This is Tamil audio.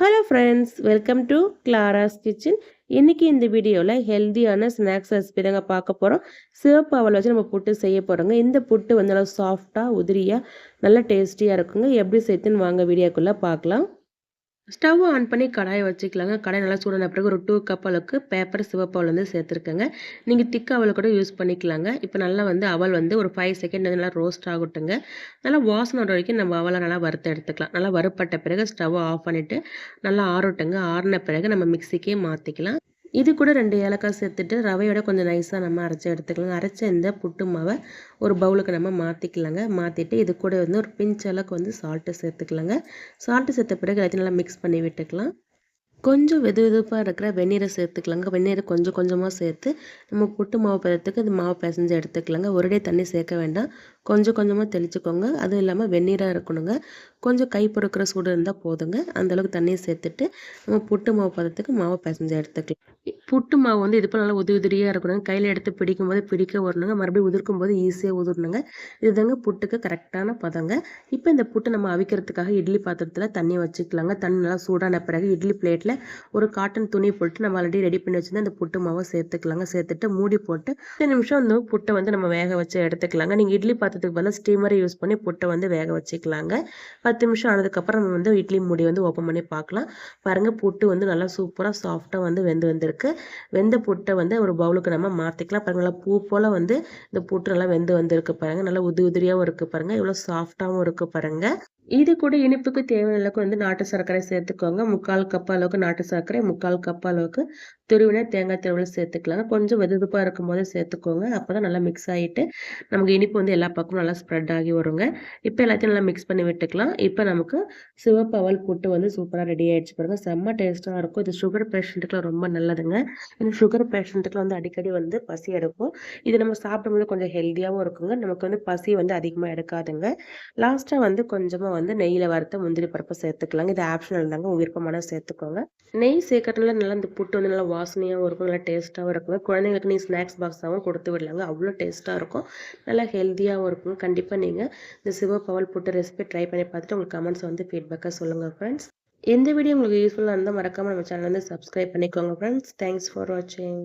Hello friends welcome to Clara's kitchen இன்றைக்கி இந்த வீடியோவில் ஹெல்த்தியான ஸ்நாக்ஸ் ரெசிபி தாங்க பார்க்க போகிறோம் சிவப்பு அவல் வச்சு நம்ம புட்டு செய்ய போகிறோங்க இந்த புட்டு வந்து நல்லா சாஃப்டாக உதிரியாக நல்லா டேஸ்டியாக இருக்குங்க. எப்படி சேர்த்துன்னு வாங்க வீடியோக்குள்ளே பார்க்கலாம். ஸ்டவ் ஆன் பண்ணி கடாயை வச்சுக்கலாங்க. கடாய் நல்லா சூடான பிறகு ஒரு டூ கப் அளவுக்கு பேப்பர் சிவப்பு அவள் வந்து சேர்த்துருக்கேங்க. நீங்கள் திக்க அவல் கூட யூஸ் பண்ணிக்கலாங்க. இப்போ நல்லா வந்து அவள் வந்து ஒரு ஃபைவ் செகண்ட் வந்து நல்லா ரோஸ்ட் ஆகட்டுங்க. நல்லா வாசனை வரைக்கும் நம்ம அவளை நல்லா வறுத்து எடுத்துக்கலாம். நல்லா வறுப்பட்ட பிறகு ஸ்டவ் ஆஃப் பண்ணிவிட்டு நல்லா ஆறட்டுங்க. ஆறின பிறகு நம்ம மிக்சிக்கே மாற்றிக்கலாம் இது கூட ரெண்டு ஏலக்காய் சேர்த்துட்டு ரவையோட கொஞ்சம் நைஸாக நம்ம அரைச்சி எடுத்துக்கலாம். அரைச்ச இந்த புட்டு மாவை ஒரு பவுலுக்கு நம்ம மாற்றிக்கலாங்க மாற்றிட்டு இது கூட வந்து ஒரு பிஞ்ச் அளவுக்கு வந்து சால்ட்டு சேர்த்துக்கலாங்க. சால்ட்டு சேர்த்த பிறகு எல்லாத்தையும் நல்லா மிக்ஸ் பண்ணி விட்டுக்கலாம். கொஞ்சம் வெது வெதுப்பாக இருக்கிற வெந்நீரை சேர்த்துக்கலாங்க. வெந்நீரை கொஞ்சம் கொஞ்சமாக சேர்த்து நம்ம புட்டு மாவு பதத்துக்கு இது மாவு பிசைஞ்சு எடுத்துக்கலாங்க. ஒரே தண்ணி சேர்க்க வேண்டாம். கொஞ்சம் கொஞ்சமாக தெளிச்சுக்கோங்க. அதுவும் இல்லாமல் வெந்நீராக இருக்கணுங்க. கொஞ்சம் கை பொறுக்கிற சூடு இருந்தால் போதுங்க. அந்தளவுக்கு தண்ணியை சேர்த்துட்டு நம்ம புட்டு மாவு பதத்துக்கு மாவை பிசைஞ்சு எடுத்துக்கலாம். புட்டு மாவு வந்து இது போல் நல்லா உதிரி உதிரியாக இருக்கணுங்க கையில் எடுத்து பிடிக்கும் போது பிடிக்க வரணுங்க மறுபடியும் உதிர்க்கும் போது ஈஸியாக உதிரணுங்க. இதுதாங்க புட்டுக்கு கரெக்டான பதங்க. இப்போ இந்த புட்டு நம்ம அவிக்கிறதுக்காக இட்லி பாத்திரத்தில் தண்ணி வச்சுக்கலாங்க. தண்ணி நல்லா சூடான பிறகு இட்லி பிளேட்டில் ஒரு காட்டன் துணி போட்டு நம்ம ஆல்ரெடி ரெடி பண்ணி வச்சுருந்தா அந்த புட்டு மாவை சேர்த்துக்கலாங்க. சேர்த்துட்டு மூடி போட்டு பத்து நிமிஷம் வந்து புட்டை வந்து நம்ம வேக வச்சு எடுத்துக்கலாங்க. நீங்கள் இட்லி பாத்திரத்துக்கு பதிலாக ஸ்டீமரை யூஸ் பண்ணி புட்டை வந்து வேக வச்சுக்கலாங்க. பத்து நிமிஷம் ஆனதுக்கப்புறம் நம்ம வந்து இட்லி மூடி வந்து ஓப்பன் பண்ணி பார்க்கலாம். பாருங்கள் புட்டு வந்து நல்லா சூப்பராக சாஃப்டாக வந்து வெந்து வந்து வெந்த புட்டை வந்து ஒரு பவுலுக்கு நம்ம மாற்றிக்கலாம் பாருங்கள் நல்லா பூ போல் வந்து இந்த புட்டு நல்லா வெந்து வந்திருக்கு பாருங்கள் நல்லா உதிரி உதிரியாகவும் இருக்குது பாருங்கள் இவ்வளோ சாஃப்டாகவும் இருக்குது பாருங்கள் இது கூட இனிப்புக்கு தேவையான அளவுக்கு வந்து நாட்டு சர்க்கரை சேர்த்துக்கோங்க. முக்கால் கப் அளவுக்கு நாட்டு சர்க்கரை முக்கால் கப் அளவுக்கு துருவின தேங்காய் திருவிழா சேர்த்துக்கலாங்க. கொஞ்சம் வெதுப்பாக இருக்கும் போது சேர்த்துக்கோங்க. அப்போ தான் நல்லா மிக்ஸ் ஆகிட்டு நமக்கு இனிப்பு வந்து எல்லா பக்கமும் நல்லா ஸ்ப்ரெட் ஆகி வருங்க. இப்போ எல்லாத்தையும் நல்லா மிக்ஸ் பண்ணி விட்டுக்கலாம். இப்போ நமக்கு சிவப்பவல் புட்டு வந்து சூப்பராக ரெடி ஆகிடுச்சு பாருங்க. செம்ம டேஸ்ட்டாக இருக்கும். இது சுகர் பேஷண்ட்டுக்குலாம் ரொம்ப நல்லது. பாருங்க ஏன்னா சுகர் பேஷண்ட்டுக்குலாம் வந்து அடிக்கடி வந்து பசி எடுக்கும். இது நம்ம சாப்பிடும்போது கொஞ்சம் ஹெல்த்தியாகவும் இருக்குங்க. நமக்கு வந்து பசி வந்து அதிகமாக எடுக்காதுங்க. லாஸ்ட்டாக வந்து கொஞ்சமாக வந்து நெய்யில் வறுத்த முந்திரி பருப்பை சேர்த்துக்கலாங்க. இது ஆப்ஷனல் தாங்க. விருப்பமான சேர்த்துக்கோங்க. நெய் சேர்க்கறதுனால நல்லா இந்த புட்டு வந்து நல்லா வாசனையாகவும் இருக்கும். நல்லா டேஸ்ட்டாகவும் இருக்குங்க. குழந்தைங்களுக்கு நீ ஸ்நாக்ஸ் பாக்ஸாகவும் கொடுத்து விடலாங்க. அவ்வளோ டேஸ்ட்டாக இருக்கும். நல்லா ஹெல்த்தியாகவும் இருக்குங்க. கண்டிப்பாக நீங்கள் இந்த சிவப்பவல் புட்டு ரெசிபி ட்ரை பண்ணி பார்த்துட்டு உங்களுக்கு கமெண்ட்ஸ் வந்து ஃபீட்பேக்காக சொல்லுங்கள் ஃப்ரெண்ட்ஸ் இந்த வீடியோ உங்களுக்கு யூஸ்ஃபுல்லாக இருந்தால் மறக்காமல் நம்ம சேனல் வந்து சப்ஸ்கிரைப் பண்ணிக்கோங்க ஃப்ரெண்ட்ஸ் தேங்க்ஸ் ஃபார் வாட்சிங்